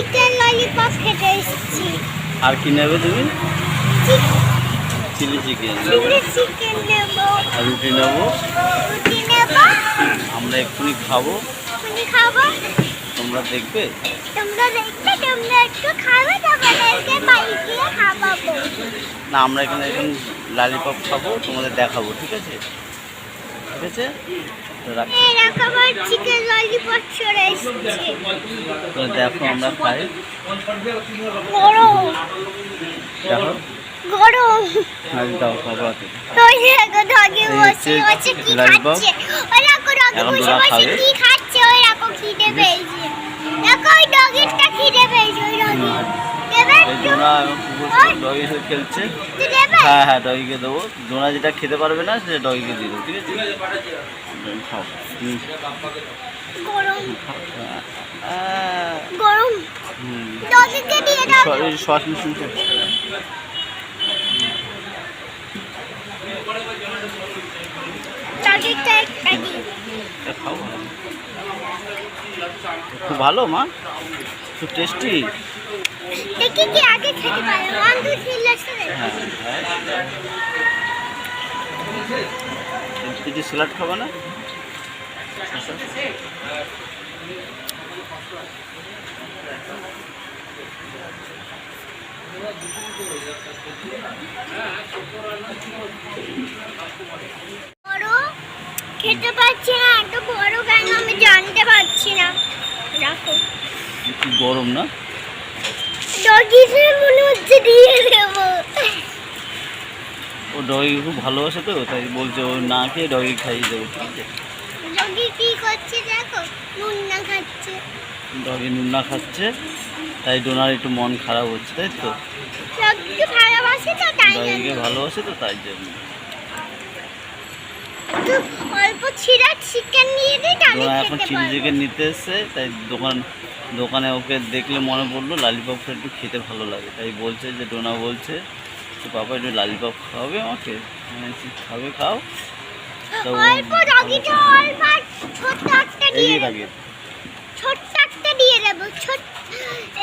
Chicken lollipop খেতে এসেছি। আর কি নেবে তুমি? চিলি চিকেন চিলি চিকেন নেব। আর রুটি নেব। রুটি নেব। আমরা এক্ষুনি খাব। তুমি খাব। তোমরা দেখবে? তোমরা দেখবে তোমরা একটু খাবে তোমাদেরকে বাড়ি গিয়ে খাওয়াবো। না আমরা এখানে এখন লালিপপ খাব তোমাদের দেখাবো ঠিক আছে? এসেছে? দেখো আমরা খাই। দেখো। গরম। আজ দাও ডোনা এবং কুকুর ডগি খেলছে। হ্যাঁ হ্যাঁ ডগিকে দেবো। ডোনা যেটা খেতে পারবে না সেটা ডগিকে দিয়ে দেবো ঠিক আছে? খাও হুম, গরম। খাও। আহ, গরম হুম। ডগিকে দিয়ে দাও। স- এই শ্বাস নিশ্বাস নিতে। ডগিটা একটা দিই এটা খাও খুব ভালো মা? খুব টেস্টি দেখি কি আগে খেতে পারে। ওয়ান টু থ্রি লেসন হ্যাঁ কিছু স্যালাড খাবে না? বড় খেতে পাচ্ছি না এত বড় কেন আমি জানতে পারছি না। রাখো গরম না? ডগিতে মনে হচ্ছে দিয়ে দেবো। ও ডগি খুব ভালোবাসে তো তাই বলছে ও না খেয়ে ডগি খাইয়ে দেবো ডগি কি করছে দেখো? নুন না খাচ্ছে। ডগি নুন্না খাচ্ছে তাই ডোনার একটু মন খারাপ হচ্ছে তাই তো? ডগিকে ভালোবাসে তো তাই ডগিকে জন্য ভালোবাসে তো তাই জন্য। অল্প ছিঁড়া চিকেন নিয়ে দিই তাহলে ডোনা এখন চিলি চিকেন নিতে এসছে তাই দোকান দোকানে ওকে দেখলে মনে পড়ল লালিপপটা একটু খেতে ভালো লাগে। তাই বলছে যে ডোনা বলছে তো পাপা একটু লালিপপ খাওয়াবে আমাকে? আমি খাবে খাও। দিয়ে দেবো। ছোট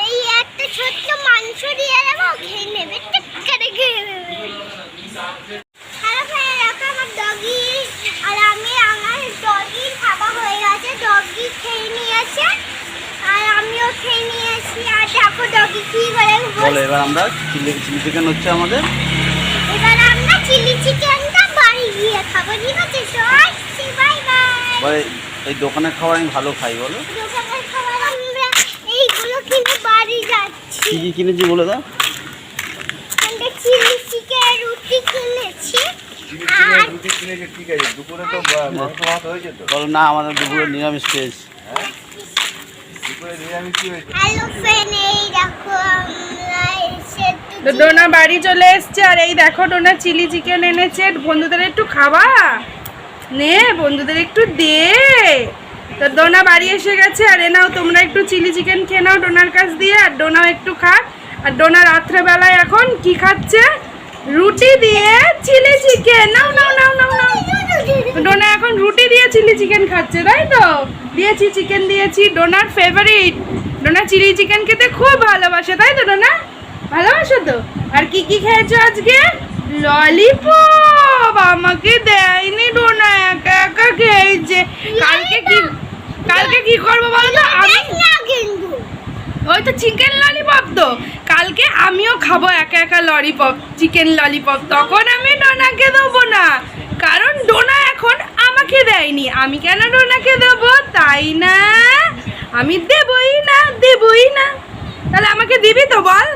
এই একটা ছোট্ট মাংস দিয়ে দেবো খেয়ে নেবে টিক করে খেয়ে নেবে হ্যালো ফ্রেন্ড দেখো আমার ডগি আর আমি আমার ডগির খাওয়া হয়ে গেছে ডগি খেয়ে নিয়েছে আর আমিও খেয়ে নিয়েছি আর দেখো ডগি কি করে বলো এবার আমরা চিলি চিলি চিকেন হচ্ছে আমাদের। এবার আমরা চিলি চিকেনটা বাড়ি গিয়ে খাব ঠিক আছে? বাই বাই বলে এই দোকানের খাবার আমি ভালো খাই বলো। দোকানের খাবার আমরা এইগুলো কিনে বাড়ি যাচ্ছি। কী কী কিনেছি বলে দাও। আমরা চিলি চিকেন রুটি কিনেছি। আর রুটি কিনেছে ঠিক আছে দুপুরে তো মাংস ভাত হয়েছে তো। বলো না আমাদের দুপুরে নিরামিষ পেয়েছি দুপুরে তো ডোনা বাড়ি চলে এসছে, আর এই দেখো ডোনা চিলি চিকেন এনেছে। বন্ধুদের একটু খাবা নে, বন্ধুদের একটু দে। তো ডোনা বাড়ি এসে গেছে, আর এ নাও, তোমরা একটু চিলি চিকেন খেয়ে নাও ডোনার কাছ দিয়ে, আর ডোনাও একটু খাক। আর ডোনা রাত্রেবেলায় এখন কি খাচ্ছে? রুটি দিয়ে চিলি চিকেন নাও নাও নাও নাও নাও। ডোনা রুটি দিয়ে চিলি চিকেন খাচ্ছে তাই তো? দিয়েছি চিকেন দিয়েছি ডোনার ফেভারিট ডোনা চিলি চিকেন খেতে খুব ভালোবাসে তাই তো ডোনা? ভালোবাসো তো? আর কি কি খেয়েছো আজকে? ললিপপ আমাকে দেয়নি ডোনা একা একা খেয়েছে। কালকে কি কালকে কি করব বলো তো? আমি না কিন্তু। ওই তো চিকেন ললিপপ তো। কালকে আমিও খাব একা একা ললিপপ চিকেন ললিপপ তখন আমি ডোনাকে দেবো না কারণ ডোনা এখন আমাকে দেয়নি আমি কেন ডোনাকে দেবো? তাই না? আমি দেবই না দেবই না। তাহলে আমাকে দিবি তো বল?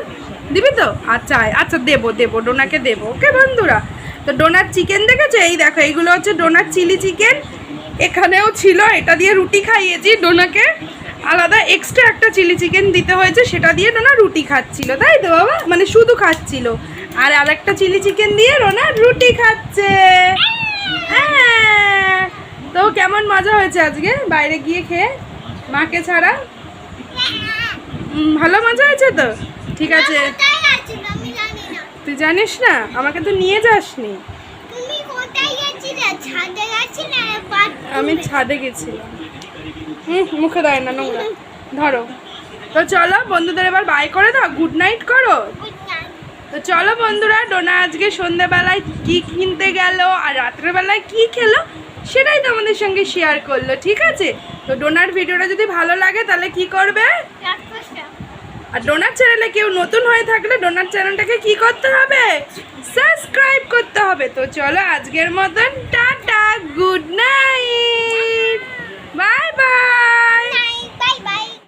দিবি তো? আচ্ছা আচ্ছা দেবো দেবো ডোনাকে দেবো। ওকে বন্ধুরা, তো ডোনার চিকেন দেখেছ? এই দেখো, এইগুলো হচ্ছে ডোনার চিলি চিকেন এখানেও ছিল, এটা দিয়ে রুটি খাইয়েছি ডোনাকে আলাদা এক্সট্রা একটা চিলি চিকেন দিতে হয়েছে, সেটা দিয়ে ডোনা রুটি খাচ্ছিল, তাই তো বাবা? মানে শুধু খাচ্ছিল। আর আরেকটা চিলি চিকেন দিয়ে ডোনা রুটি খাচ্ছে। কেমন মজা হয়েছে আজকে? বাইরে গিয়ে খেয়ে? মাকে ছাড়া? ভালো মজা হয়েছে তো? ঠিক আছে। তুই জানিস না? আমাকে তো নিয়ে যাসনি? আমি ছাদে গেছিলাম। হুম মুখে দেয় না নোংরা। ধরো। তো চলো বন্ধুদের এবার বাই করে দাও। গুড নাইট করো। তো চলো বন্ধুরা ডোনা আজকে সন্ধ্যেবেলায় কি কিনতে গেল আর রাত্রেবেলায় কি খেলো? সেটাই তো আমাদের সঙ্গে শেয়ার করল, ঠিক আছে? তো ডোনার ভিডিওটা যদি ভালো লাগে, তাহলে কি করবে? আর ডোনার চ্যানেলে কেউ নতুন হয়ে থাকলে ডোনার চ্যানেলটাকে কি করতে হবে? সাবস্ক্রাইব করতে হবে। তো চলো আজকের মতন tata good night bye bye